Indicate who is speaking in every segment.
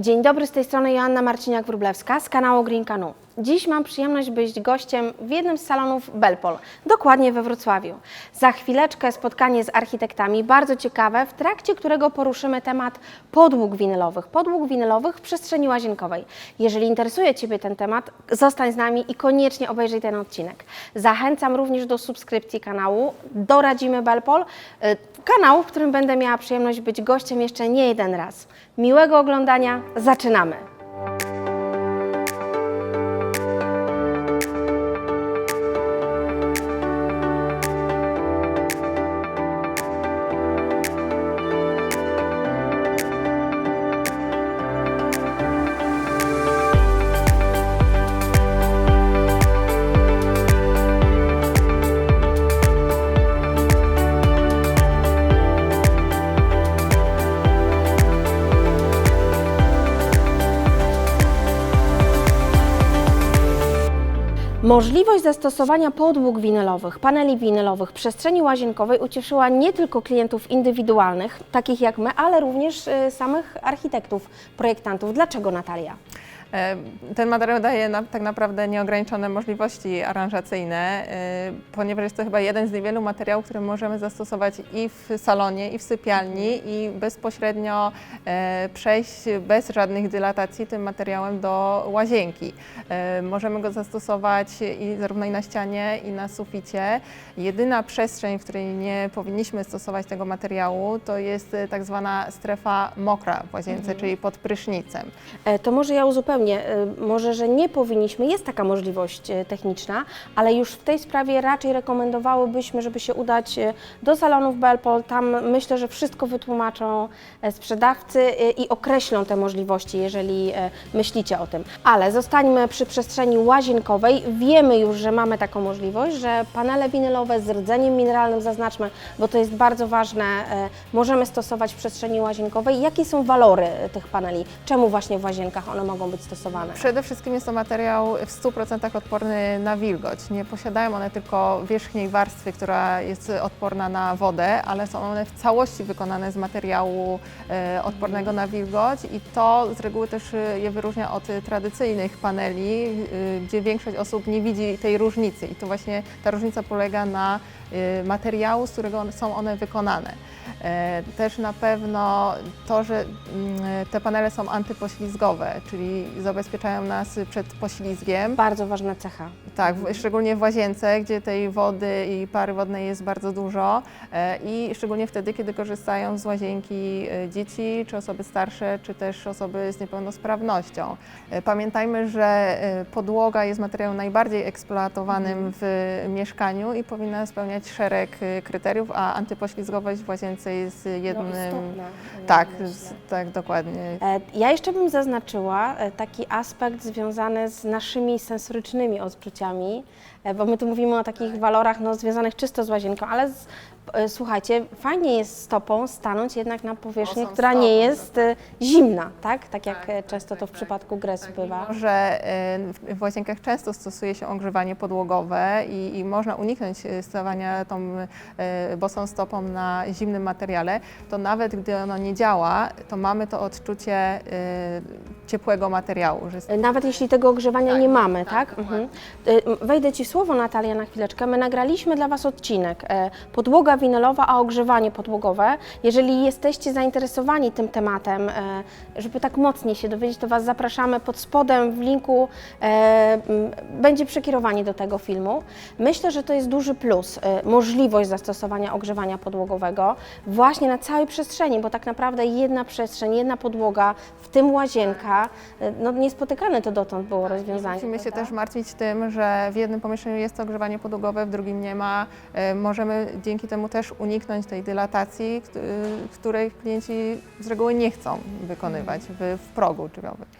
Speaker 1: Dzień dobry, z tej strony Joanna Marciniak-Wróblewska z kanału Green Canoe. Dziś mam przyjemność być gościem w jednym z salonów Belpol, dokładnie we Wrocławiu. Za chwileczkę spotkanie z architektami, bardzo ciekawe, w trakcie którego poruszymy temat podłóg winylowych, podłóg winylowych w przestrzeni łazienkowej. Jeżeli interesuje Ciebie ten temat, zostań z nami i koniecznie obejrzyj ten odcinek. Zachęcam również do subskrypcji kanału Doradzimy Belpol, kanału, w którym będę miała przyjemność być gościem jeszcze nie jeden raz. Miłego oglądania, zaczynamy! Możliwość zastosowania podłóg winylowych, paneli winylowych przestrzeni łazienkowej ucieszyła nie tylko klientów indywidualnych, takich jak my, ale również y, samych architektów, projektantów. Dlaczego Natalia?
Speaker 2: Ten materiał daje nam tak naprawdę nieograniczone możliwości aranżacyjne, e, ponieważ jest to chyba jeden z niewielu materiałów, które możemy zastosować i w salonie, i w sypialni i bezpośrednio e, przejść bez żadnych dylatacji tym materiałem do łazienki. E, Możemy go zastosować i zarówno i na ścianie, i na suficie. Jedyna przestrzeń, w której nie powinniśmy stosować tego materiału, to jest e, tak zwana strefa mokra w łazience, czyli pod prysznicem.
Speaker 1: To może ja uzupełnię. E, Może, że nie powinniśmy, jest taka możliwość e, techniczna, ale już w tej sprawie raczej rekomendowałybyśmy, żeby się udać e, do salonów Belpol. Tam myślę, że wszystko wytłumaczą e, sprzedawcy i określą te możliwości, jeżeli e, myślicie o tym. Ale zostańmy przy przestrzeni łazienkowej. Wiemy już, że mamy taką możliwość, że panele winylowe z rdzeniem mineralnym, zaznaczmy, bo to jest bardzo ważne, e, możemy stosować w przestrzeni łazienkowej. Jakie są walory tych paneli? Czemu właśnie w łazienkach one mogą być stosowane?
Speaker 2: Przede wszystkim jest to materiał w 100% odporny na wilgoć. Nie posiadają one tylko wierzchniej warstwy, która jest odporna na wodę, ale są one w całości wykonane z materiału e, odpornego na wilgoć i to z reguły też e, je wyróżnia od tradycyjnych paneli, e, gdzie większość osób nie widzi tej różnicy i to właśnie ta różnica polega na materiału, z którego są one wykonane. Też na pewno to, że mm, te panele są antypoślizgowe, czyli zabezpieczają nas przed poślizgiem.
Speaker 1: Bardzo ważna cecha.
Speaker 2: Tak, szczególnie w łazience, gdzie tej wody i pary wodnej jest bardzo dużo e, i szczególnie wtedy, kiedy korzystają z łazienki e, dzieci, czy osoby starsze, czy też osoby z niepełnosprawnością. E, Pamiętajmy, że podłoga jest materiałem najbardziej eksploatowanym w mieszkaniu i powinna spełniać szereg kryteriów, a antypoślizgowość w łazience jest jednym...
Speaker 1: istotna,
Speaker 2: tak, tak, dokładnie.
Speaker 1: Ja jeszcze bym zaznaczyła e, taki aspekt związany z naszymi sensorycznymi odczuciami, e, bo my tu mówimy o takich walorach no, związanych czysto z łazienką, ale z, słuchajcie, fajnie jest stopą stanąć jednak na powierzchni, która nie
Speaker 2: stopą,
Speaker 1: jest e, zimna, tak? Tak jak
Speaker 2: Tak,
Speaker 1: e,
Speaker 2: tak,
Speaker 1: często to w
Speaker 2: tak,
Speaker 1: przypadku gres bywa.
Speaker 2: Mimo, że e, w- łazienkach często stosuje się ogrzewanie podłogowe i, i można uniknąć e, stawania tą e, bosą stopą na zimnym materiale, to nawet gdy ono nie działa, to mamy to odczucie e, ciepłego materiału. Że jest,
Speaker 1: E, Nawet jeśli tego ogrzewania
Speaker 2: Tak,
Speaker 1: nie mamy,
Speaker 2: tak,
Speaker 1: tak? Mhm. E, Wejdę Ci w słowo, Natalia, na chwileczkę. My nagraliśmy dla Was odcinek e, Podłoga winylowa, a ogrzewanie podłogowe. Jeżeli jesteście zainteresowani tym tematem, e, żeby tak mocniej się dowiedzieć, to Was zapraszamy pod spodem w linku. e, Będzie przekierowanie do tego filmu. Myślę, że to jest duży plus, e, możliwość zastosowania ogrzewania podłogowego właśnie na całej przestrzeni, bo tak naprawdę jedna przestrzeń, jedna podłoga, w tym łazienka, no niespotykane to dotąd było rozwiązanie.
Speaker 2: Musimy się też martwić tym, że w jednym pomieszczeniu jest to ogrzewanie podłogowe, w drugim nie ma. Możemy dzięki temu też uniknąć tej dylatacji, kt- której klienci z reguły nie chcą wykonywać w, w progu drzwiowym.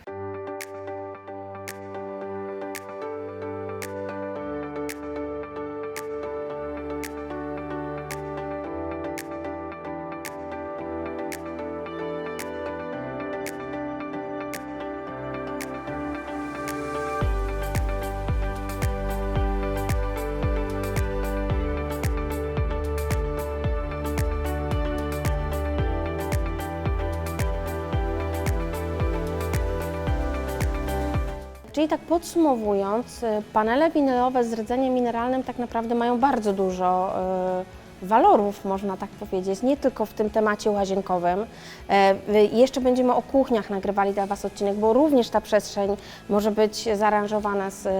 Speaker 1: Czyli tak podsumowując, y, panele winylowe z rdzeniem mineralnym tak naprawdę mają bardzo dużo y, walorów, można tak powiedzieć, nie tylko w tym temacie łazienkowym. E, Jeszcze będziemy o kuchniach nagrywali dla Was odcinek, bo również ta przestrzeń może być zaaranżowana z y,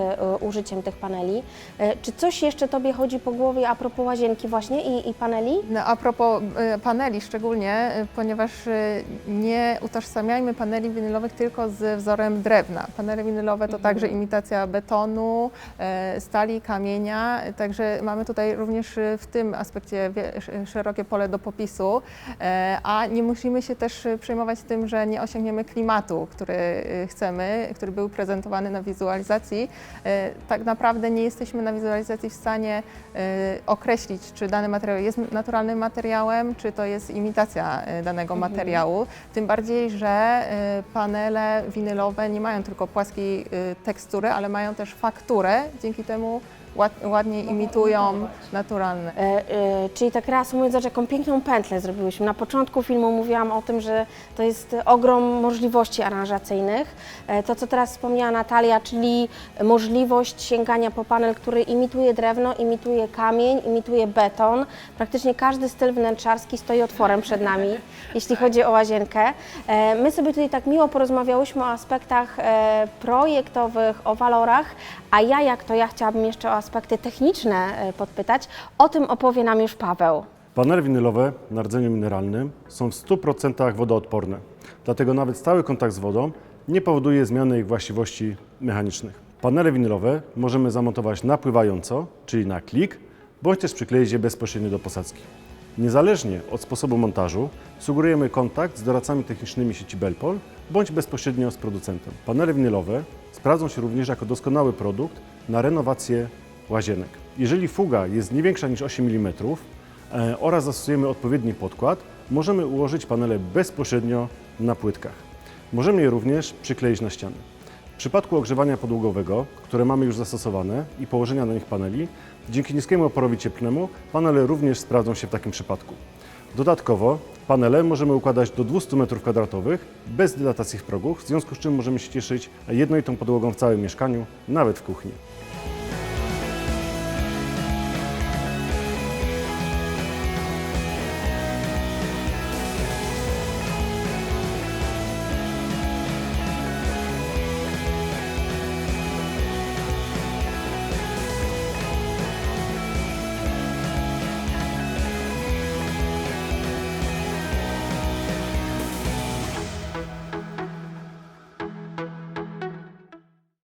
Speaker 1: użyciem tych paneli. E, Czy coś jeszcze Tobie chodzi po głowie a propos łazienki właśnie i, i paneli?
Speaker 2: No, a propos paneli szczególnie, ponieważ nie utożsamiajmy paneli winylowych tylko z wzorem drewna. Panele winylowe to także imitacja betonu, e, stali, kamienia, także mamy tutaj również w tym aspekcie szerokie pole do popisu, e, a nie musimy się też przejmować tym, że nie osiągniemy klimatu, który y, chcemy, który był prezentowany na wizualizacji. E, Tak naprawdę nie jesteśmy na wizualizacji w stanie e, określić, czy dany materiał jest naturalnym materiałem, czy to jest imitacja e, danego materiału. Tym bardziej, że e, panele winylowe nie mają tylko płaskiej e, tekstury, ale mają też fakturę, dzięki temu ład- ładnie imitują naturalne.
Speaker 1: E, e, czyli tak reasumując, jaką piękną pętlę zrobiłyśmy. Na początku filmu mówiłam o tym, że to jest ogrom możliwości aranżacyjnych. E, to, co teraz wspomniała Natalia, czyli możliwość sięgania po panel, który imituje drewno, imituje kamień, imituje beton. Praktycznie każdy styl wnętrzarski stoi otworem przed nami, jeśli chodzi o łazienkę. E, my sobie tutaj tak miło porozmawiałyśmy o aspektach projektowych, o walorach, a ja jak to ja chciałabym jeszcze o aspekty techniczne podpytać. O tym opowie nam już Paweł.
Speaker 3: Panele winylowe na rdzeniu mineralnym są w 100% wodoodporne, dlatego nawet stały kontakt z wodą nie powoduje zmiany ich właściwości mechanicznych. Panele winylowe możemy zamontować napływająco, czyli na klik, bądź też przykleić je bezpośrednio do posadzki. Niezależnie od sposobu montażu sugerujemy kontakt z doradcami technicznymi sieci Belpol bądź bezpośrednio z producentem. Panele winylowe sprawdzą się również jako doskonały produkt na renowację łazienek. Jeżeli fuga jest nie większa niż 8 mm e, oraz zastosujemy odpowiedni podkład, możemy ułożyć panele bezpośrednio na płytkach. Możemy je również przykleić na ściany. W przypadku ogrzewania podłogowego, które mamy już zastosowane i położenia na nich paneli, dzięki niskiemu oporowi cieplnemu panele również sprawdzą się w takim przypadku. Dodatkowo panele możemy układać do 200 m2 bez dilatacji w progów, w związku z czym możemy się cieszyć jednolitą podłogą w całym mieszkaniu, nawet w kuchni.